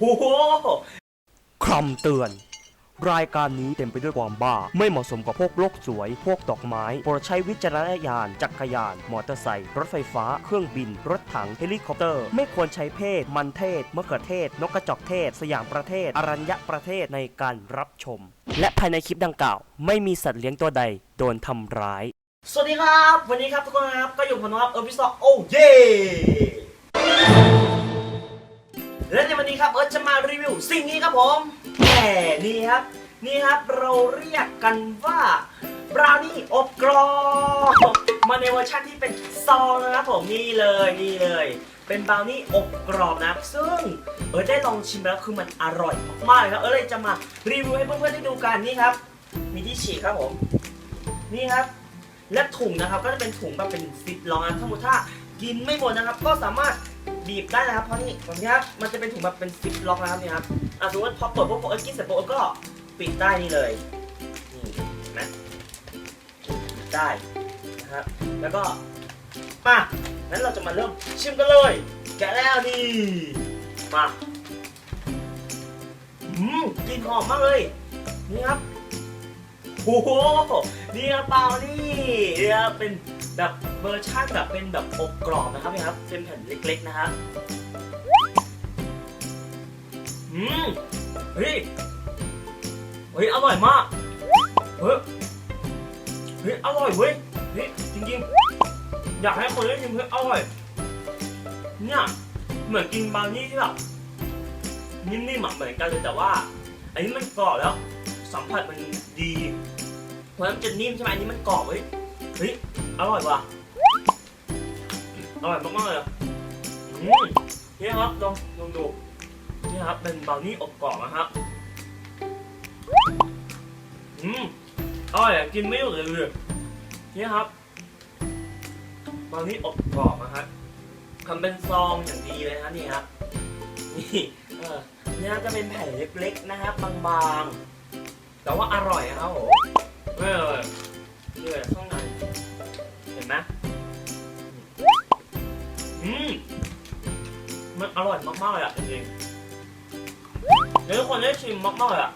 โอ้โหคำเตือน รายการนี้เต็มไปด้วยความบ้า ไม่เหมาะสมกับพวกโลกสวย พวกดอกไม้โปรดใช้วิจารณญาณ จักรยาน มอเตอร์ไซค์รถไฟฟ้า เครื่องบิน รถถังเฮลิคอปเตอร์ ไม่ควรใช้เพศ มันเทศมะเขือเทศ นกกระจอกเทศ สยามประเทศ อรัญญประเทศในการรับชม และภายในคลิปดังกล่าว ไม่มีสัตว์เลี้ยงตัวใดโดนทำร้าย สวัสดีครับ วันนี้ครับทุกคนครับก็อยู่กับผมนะครับเออพิซซ่าโอ้เย่ และในวันนี้ครับเอิร์ธจะมารีวิวสิ่งนี้ครับผมแหมนี่ครับ นี่ครับเราเรียกกันว่าบราวนี่อบกรอบมาในเวอร์ชันที่เป็นซองนะครับผมนี่เลยนี่เลย เป็นบราวนี่อบกรอบนะซึ่งเออได้ลองชิมแล้วคือมันอร่อยมากๆเลยครับเออเลยจะมารีวิวให้เพื่อนๆได้ดูกันนี่ครับ มีที่ฉีกครับผมนี่ครับ และถุงนะครับก็จะเป็นถุงแบบเป็นซิปล็อกนะถ้ามมติถ้ากินไม่หมดนะครับ ก็สามารถ บีบได้นะครับเพราะนี่แบบนี้ครับมันจะเป็นถุงแบบเป็นซิปล็อกนะครับนี่ครับอะสมมติพอเปิดปุ๊บเออกินเสร็จปุ๊บเออก็ปิดได้นี่เลยนี่เห็นไหมปิดได้นะครับแล้วก็มางั้นเราจะมาเริ่มชิมกันเลย แกะแล้วนี่มาอืมกลิ่นหอมมากเลยนี่ครับโอ้โหนี่ครับเปล่านี่นี่ครับเป็น แบบเวอร์ชันแบบเป็นแบบอบกรอบนะครับนี่ครับเป็นแผ่นเล็กๆนะฮะอืมเฮ้ยเฮ้ยอร่อยมากเฮ้ยเฮ้ยอร่อยเว้ยเฮ้ยจริงๆ อยากให้คนได้ชิมเฮ้ยอร่อยเนี่ยเหมือนกินบราวนี่ที่แบบนิ่มๆเหมือนกันเลยแต่ว่า อันนี้มันกรอบแล้วสัมผัสมันดีเพราะฉะนั้นมันจะนิ่มใช่ไหมอันนี้มันกรอบเว้ยเฮ้ย อร่อยว่ะอร่อยมากๆเลยอืมนี่ครับลองลองดูนี่ครับเป็นบราวนี่อบกรอบนะครับอืมอร่อยกินไม่หยุดเลยเลยนี่ครับบราวนี่อบกรอบนะฮะทำเป็นซองอย่างดีเลยนะนี่ครับนี่เออเนี่ยจะเป็นแผ่นเล็กๆนะครับบางๆแต่ว่าอร่อยนะครับผมเออนี่เลยข้างใน ไหมอืมมันอร่อยมากๆเลยอะจริงๆเดี๋ยวทุกคนได้ชิมมากๆเลยอะ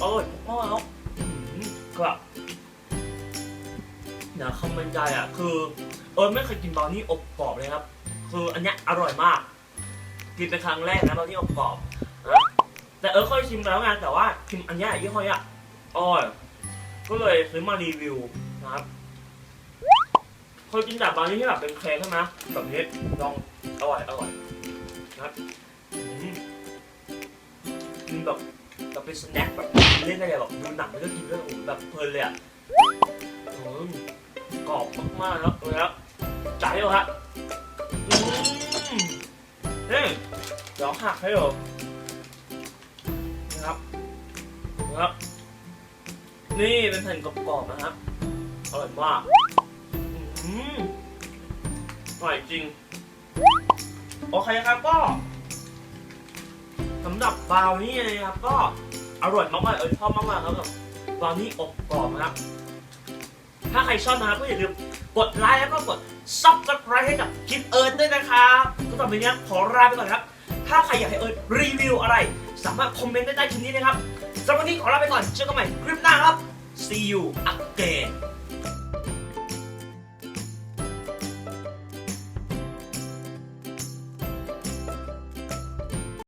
อร่อยมากๆแล้วครับเดี๋ยคำบรรยายอะ คือเออไม่เคยกินบราวนี่อบกรอบเลยครับ คืออันเนี้ยอร่อยมาก กินเป็นครั้งแรกนะบราวนี่อบกรอบนะแต่เออเคยชิมแล้วไงแต่ว่าชิมอันเนี้ยยี่ห้อเนี้ยอร่อยก็เลยซื้อมารีวิวนะครับ เคยกินแบบบางที่ที่แบบเป็นเค้กใช่ไหมแบบนี้ลองอร่อยอร่อยนะครับอืมกินแบบแบบเป็นสแน็คแบบเล่นได้เลยแบบดูหนังแล้วก็กินด้วยโอ้โหแบบเพลินเลยอะโอ้ยกรอบมากๆแล้วเลยครับจ่ายเลยฮะอืมนี่เดี๋ยวหักให้ดูนะครับนะครับ นี่เป็นแผ่นกรอบๆนะครับอร่อยมาก อืมอร่อยจริง โอเคครับก็สำหรับบราวนี่นะครับ ก็อร่อยมากๆเออชอบมากๆครับกับบราวนี่อบกรอบนะครับ ถ้าใครชอบนะครับก็อย่าลืมกดไลค์แล้วก็กดซับสไครต์ให้กับคลิปเอิร์ดด้วยนะครับก็ต่อไปนี้ขอลาไปก่อนครับ ถ้าใครอยากให้เอิร์ดรีวิวอะไร สามารถคอมเมนต์ได้ใต้คลิปนี้นะครับสำหรับวันนี้ขอลาไปก่อนเจอกันใหม่คลิปหน้าครับ see you again